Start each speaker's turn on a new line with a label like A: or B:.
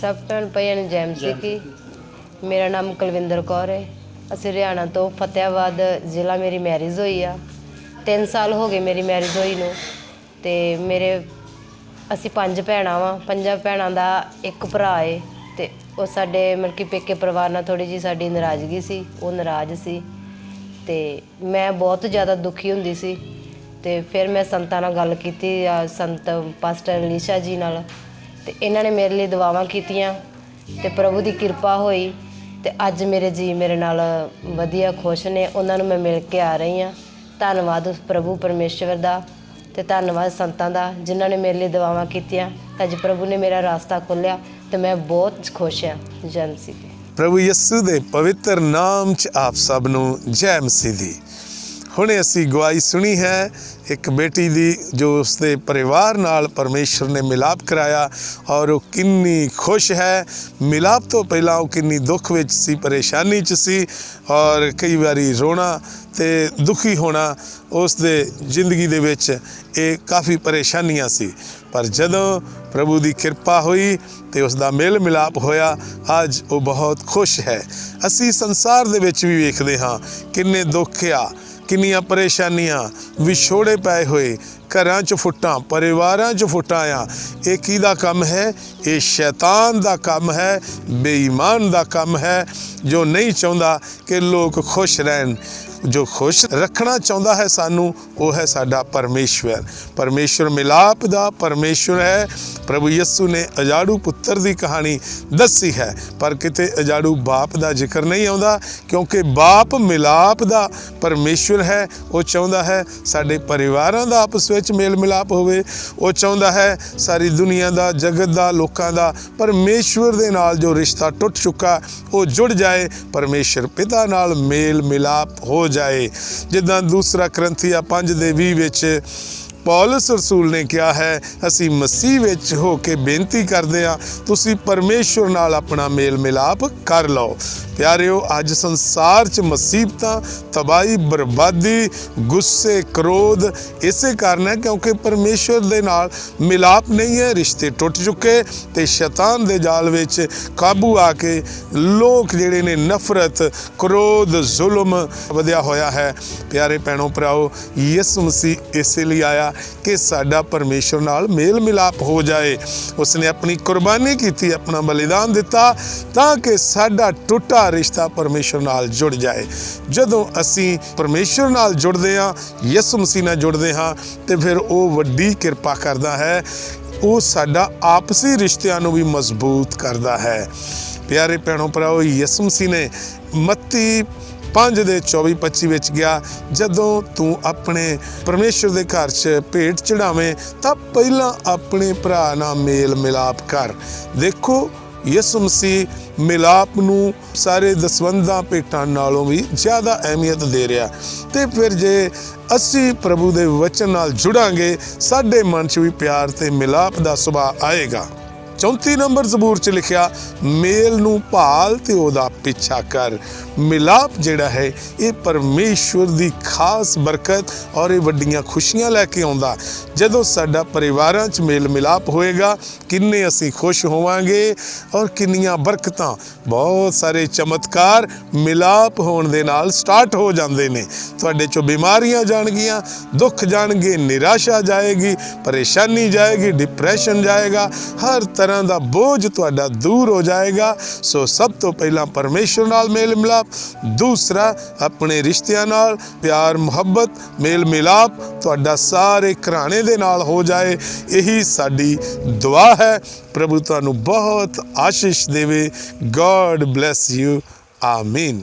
A: ਸਭ ਤੋਂ ਪਹਿਲਾਂ ਜੈਮ ਸੀ ਕਿ ਮੇਰਾ ਨਾਮ ਕੁਲਵਿੰਦਰ ਕੌਰ ਹੈ। ਅਸੀਂ ਹਰਿਆਣਾ ਤੋਂ ਫਤਿਆਬਾਦ ਜ਼ਿਲ੍ਹਾ ਮੇਰੀ ਮੈਰਿਜ ਹੋਈ ਆ। 3 ਸਾਲ ਹੋ ਗਏ ਮੇਰੀ ਮੈਰਿਜ ਹੋਈ ਨੂੰ। ਤੇ ਮੇਰੇ ਅਸੀਂ ਪੰਜ ਭੈਣਾਂ ਵਾਂ। ਪੰਜਾਂ ਭੈਣਾਂ ਦਾ ਇੱਕ ਭਰਾ ਏ। ਤੇ ਉਹ ਸਾਡੇ ਮਤਲਬ ਕਿ ਪੇਕੇ ਪਰਿਵਾਰ ਨਾਲ ਥੋੜੀ ਜੀ ਸਾਡੀ ਨਾਰਾਜ਼ਗੀ ਸੀ। ਉਹ ਨਾਰਾਜ਼ ਸੀ। ਤੇ ਮੈਂ ਬਹੁਤ ਜ਼ਿਆਦਾ ਦੁਖੀ ਹੁੰਦੀ ਸੀ। ਤੇ ਫਿਰ ਮੈਂ ਸੰਤਾਂ ਨਾਲ ਗੱਲ ਕੀਤੀ ਆ ਸੰਤ ਪਾਸਟਰ ਲੀਸ਼ਾ ਜੀ ਨਾਲ। ਤੇ ਇਹਨਾਂ ਨੇ ਮੇਰੇ ਲਈ ਦੁਆਵਾਂ ਕੀਤੀਆਂ ਤੇ ਪ੍ਰਭੂ ਦੀ ਕਿਰਪਾ ਹੋਈ ਤੇ ਅੱਜ ਮੇਰੇ ਜੀ ਮੇਰੇ ਨਾਲ ਵਧੀਆ ਖੁਸ਼ ਨੇ, ਉਹਨਾਂ ਨੂੰ ਮੈਂ ਮਿਲ ਕੇ ਆ ਰਹੀ ਹਾਂ। ਧੰਨਵਾਦ ਉਸ ਪ੍ਰਭੂ ਪਰਮੇਸ਼ਵਰ ਦਾ ਤੇ ਧੰਨਵਾਦ ਸੰਤਾਂ ਦਾ ਜਿਨ੍ਹਾਂ ਨੇ ਮੇਰੇ ਲਈ ਦੁਆਵਾਂ ਕੀਤੀਆਂ। ਅੱਜ ਪ੍ਰਭੂ ਨੇ ਮੇਰਾ ਰਾਸਤਾ ਖੋਲ੍ਹਿਆ ਤੇ ਮੈਂ ਬਹੁਤ ਖੁਸ਼ ਹਾਂ, ਜੈ ਮਸੀਹ
B: ਪ੍ਰਭੂ ਯਿਸੂ ਦੇ ਪਵਿੱਤਰ ਨਾਮ 'ਚ ਆਪ ਸਭ ਨੂੰ ਜੈ ਮਸੀਹ ਦੀ। ਹੁਣੇ ਅਸੀਂ ਗਵਾਹੀ ਸੁਣੀ ਹੈ, ਇੱਕ ਬੇਟੀ ਦੀ ਜੋ ਉਸਦੇ ਪਰਿਵਾਰ ਨਾਲ ਪਰਮੇਸ਼ਰ ਨੇ ਮਿਲਾਪ ਕਰਾਇਆ ਔਰ ਉਹ ਕਿੰਨੀ ਖੁਸ਼ ਹੈ। ਮਿਲਾਪ ਤੋਂ ਪਹਿਲਾਂ ਉਹ ਕਿੰਨੀ ਦੁੱਖ ਵਿੱਚ ਸੀ, ਪਰੇਸ਼ਾਨੀ 'ਚ ਸੀ ਔਰ ਕਈ ਵਾਰੀ ਰੋਣਾ ਤੇ ਦੁਖੀ ਹੋਣਾ ਉਸ ਦੇ ਜ਼ਿੰਦਗੀ ਦੇ ਵਿੱਚ ਇਹ ਕਾਫੀ ਪਰੇਸ਼ਾਨੀਆਂ ਸੀ। ਪਰ ਜਦੋਂ ਪ੍ਰਭੂ ਦੀ ਕਿਰਪਾ ਹੋਈ ਤੇ ਉਸ ਦਾ ਮੇਲ ਮਿਲਾਪ ਹੋਇਆ, ਅੱਜ ਉਹ ਬਹੁਤ ਖੁਸ਼ ਹੈ। ਅਸੀਂ ਸੰਸਾਰ ਦੇ ਵਿੱਚ ਵੀ ਵੇਖਦੇ ਹਾਂ ਕਿੰਨੇ ਦੁੱਖ ਆ ਕਿੰਨੀਆਂ ਪਰੇਸ਼ਾਨੀਆਂ ਵਿਛੋੜੇ ਪਏ ਹੋਏ, ਘਰਾਂ 'ਚ ਫੁੱਟਾਂ, ਪਰਿਵਾਰਾਂ 'ਚ ਫੁੱਟਾਂ ਆ। ਇਹ ਕਿਹਦਾ ਕੰਮ ਹੈ? ਇਹ ਸ਼ੈਤਾਨ ਦਾ ਕੰਮ ਹੈ, ਬੇਈਮਾਨ ਦਾ ਕੰਮ ਹੈ, ਜੋ ਨਹੀਂ ਚਾਹੁੰਦਾ ਕਿ ਲੋਕ ਖੁਸ਼ ਰਹਿਣ। ਜੋ ਖੁਸ਼ ਰੱਖਣਾ ਚਾਹੁੰਦਾ ਹੈ ਸਾਨੂੰ, ਉਹ ਹੈ ਸਾਡਾ ਪਰਮੇਸ਼ਵਰ। ਪਰਮੇਸ਼ਵਰ ਮਿਲਾਪ ਦਾ ਪਰਮੇਸ਼ਵਰ ਹੈ। ਪ੍ਰਭੂ ਯਿਸੂ ਨੇ ਅਜਾੜੂ ਪੁੱਤਰ ਦੀ ਕਹਾਣੀ ਦੱਸੀ ਹੈ। ਪਰ ਕਿਤੇ ਅਜਾੜੂ ਬਾਪ ਦਾ ਜ਼ਿਕਰ ਨਹੀਂ ਆਉਂਦਾ, ਕਿਉਂਕਿ ਬਾਪ ਮਿਲਾਪ ਦਾ ਪਰਮੇਸ਼ਵਰ ਹੈ। ਉਹ ਚਾਹੁੰਦਾ ਹੈ ਸਾਡੇ ਪਰਿਵਾਰਾਂ ਦਾ ਆਪਸ ਵਿੱਚ ਮੇਲ ਮਿਲਾਪ ਹੋਵੇ। ਉਹ ਚਾਹੁੰਦਾ ਹੈ ਸਾਰੀ ਦੁਨੀਆ ਦਾ, ਜਗਤ ਦਾ, ਲੋਕਾਂ ਦਾ, ਪਰਮੇਸ਼ਵਰ ਦੇ ਨਾਲ ਜੋ ਰਿਸ਼ਤਾ ਟੁੱਟ ਚੁੱਕਾ, ਉਹ ਜੁੜ ਜਾਏ। ਪਰਮੇਸ਼ਰ ਪਿਤਾ ਨਾਲ ਮੇਲ ਮਿਲਾਪ ਹੋ ਜਾਏ। ਜਿੱਦਾਂ ਦੂਸਰਾ ਕਰੰਥੀਆ 5 ਦੇ 20 ਵਿੱਚ ਪੌਲਸ ਰਸੂਲ ਨੇ ਕਿਹਾ ਹੈ, ਅਸੀਂ ਮਸੀਹ ਵਿੱਚ ਹੋ ਕੇ ਬੇਨਤੀ ਕਰਦੇ ਹਾਂ, ਤੁਸੀਂ ਪਰਮੇਸ਼ਵਰ ਨਾਲ ਆਪਣਾ ਮੇਲ ਮਿਲਾਪ ਕਰ ਲਓ। ਪਿਆਰਿਓ, ਅੱਜ ਸੰਸਾਰ 'ਚ ਮੁਸੀਬਤਾਂ, ਤਬਾਹੀ, ਬਰਬਾਦੀ, ਗੁੱਸੇ, ਕ੍ਰੋਧ, ਇਸੇ ਕਾਰਨ ਹੈ ਕਿਉਂਕਿ ਪਰਮੇਸ਼ਵਰ ਦੇ ਨਾਲ ਮਿਲਾਪ ਨਹੀਂ ਹੈ, ਰਿਸ਼ਤੇ ਟੁੱਟ ਚੁੱਕੇ ਤੇ ਸ਼ੈਤਾਨ ਦੇ ਜਾਲ ਵਿੱਚ ਕਾਬੂ ਆ ਕੇ ਲੋਕ ਜਿਹੜੇ ਨੇ ਨਫ਼ਰਤ, ਕ੍ਰੋਧ, ਜ਼ੁਲਮ ਵਧਿਆ ਹੋਇਆ ਹੈ। ਪਿਆਰੇ ਭੈਣੋ ਭਰਾਓ, ਯਿਸੂ ਮਸੀਹ ਇਸੇ ਲਈ ਆਇਆ ਕਿ ਸਾਡਾ ਪਰਮੇਸ਼ਵਰ ਨਾਲ ਮੇਲ ਮਿਲਾਪ ਹੋ ਜਾਏ। ਉਸਨੇ ਆਪਣੀ ਕੁਰਬਾਨੀ ਕੀਤੀ, ਆਪਣਾ ਬਲੀਦਾਨ ਦਿੱਤਾ ਤਾਂ ਕਿ ਸਾਡਾ ਟੁੱਟਾ ਰਿਸ਼ਤਾ ਪਰਮੇਸ਼ਵਰ ਨਾਲ ਜੁੜ ਜਾਏ। ਜਦੋਂ ਅਸੀਂ ਪਰਮੇਸ਼ਵਰ ਨਾਲ ਜੁੜਦੇ ਹਾਂ, ਯਿਸੂ ਮਸੀਹ ਨਾਲ ਜੁੜਦੇ ਹਾਂ, ਤੇ ਫਿਰ ਉਹ ਵੱਡੀ ਕਿਰਪਾ ਕਰਦਾ ਹੈ। ਉਹ ਸਾਡਾ ਆਪਸੀ ਰਿਸ਼ਤਿਆਂ ਨੂੰ ਵੀ ਮਜ਼ਬੂਤ ਕਰਦਾ ਹੈ। ਪਿਆਰੇ ਭੈਣੋ ਭਰਾਓ, ਯਿਸੂ ਮਸੀਹ ਨੇ ਮੱਤੀ 5 ਦੇ 24 25 ਵਿੱਚ ਗਿਆ। ਜਦੋਂ ਤੂੰ ਆਪਣੇ ਪਰਮੇਸ਼ਰ ਦੇ ਘਰ 'ਚ ਭੇਟ ਚੜਾਵੇਂ ਤਾਂ ਪਹਿਲਾਂ ਆਪਣੇ ਭਰਾ ਨਾਲ ਮੇਲ ਮਿਲਾਪ ਕਰ। ਦੇਖੋ, ਯਿਸੂ ਮਸੀਹ ਮਿਲਾਪ ਨੂੰ ਸਾਰੇ ਦਸਵੰਦਾਂ ਭੇਟਾਂ ਨਾਲੋਂ ਵੀ ਜ਼ਿਆਦਾ ਅਹਿਮੀਅਤ ਦੇ ਰਿਹਾ। ਤੇ ਫਿਰ ਜੇ ਅਸੀਂ ਪ੍ਰਭੂ ਦੇ ਵਚਨ ਨਾਲ ਜੁੜਾਂਗੇ, ਸਾਡੇ ਮਨ 'ਚ ਵੀ ਪਿਆਰ ਤੇ ਮਿਲਾਪ ਦਾ ਸੁਭਾਅ ਆਏਗਾ। 34 ਨੰਬਰ ਜ਼ਬੂਰ 'ਚ ਲਿਖਿਆ, ਮੇਲ ਨੂੰ ਭਾਲ ਤੇ ਉਹਦਾ ਪਿੱਛਾ ਕਰ। ਮਿਲਾਪ ਜਿਹੜਾ ਹੈ, ਇਹ ਪਰਮੇਸ਼ਵਰ ਦੀ ਖਾਸ ਬਰਕਤ ਔਰ ਇਹ ਵੱਡੀਆਂ ਖੁਸ਼ੀਆਂ ਲੈ ਕੇ ਆਉਂਦਾ। ਜਦੋਂ ਸਾਡਾ ਪਰਿਵਾਰਾਂ 'ਚ ਮੇਲ ਮਿਲਾਪ ਹੋਏਗਾ, ਕਿੰਨੇ ਅਸੀਂ ਖੁਸ਼ ਹੋਵਾਂਗੇ ਔਰ ਕਿੰਨੀਆਂ ਬਰਕਤਾਂ। ਬਹੁਤ ਸਾਰੇ ਚਮਤਕਾਰ ਮਿਲਾਪ ਹੋਣ ਦੇ ਨਾਲ ਸਟਾਰਟ ਹੋ ਜਾਂਦੇ ਨੇ। ਤੁਹਾਡੇ 'ਚੋਂ ਬਿਮਾਰੀਆਂ ਜਾਣਗੀਆਂ, ਦੁੱਖ ਜਾਣਗੇ, ਨਿਰਾਸ਼ਾ ਜਾਏਗੀ, ਪਰੇਸ਼ਾਨੀ ਜਾਏਗੀ, ਡਿਪਰੈਸ਼ਨ ਜਾਏਗਾ। ਹਰ ਤਰ੍ਹਾਂ ਦਾ ਬੋਝ ਤੁਹਾਡਾ ਦੂਰ ਹੋ ਜਾਏਗਾ। ਸੋ ਸਭ ਤੋਂ ਪਹਿਲਾਂ ਪਰਮੇਸ਼ਰ ਨਾਲ ਮੇਲ ਮਿਲਾਪ ਦੂਸਰਾ ਆਪਣੇ ਰਿਸ਼ਤਿਆਂ ਨਾਲ ਪਿਆਰ, ਮੁਹੱਬਤ ਮੇਲ ਮਿਲਾਪ ਤੁਹਾਡਾ ਸਾਰੇ ਘਰਾਣੇ ਦੇ ਨਾਲ ਹੋ ਜਾਏ। ਇਹੀ ਸਾਡੀ ਦੁਆ ਹੈ। ਪ੍ਰਭੂ ਤੁਹਾਨੂੰ ਬਹੁਤ ਆਸ਼ੀਸ਼ ਦੇਵੇ। ਗੋਡ ਬlesਸ ਯੂ ਆਮੀਨ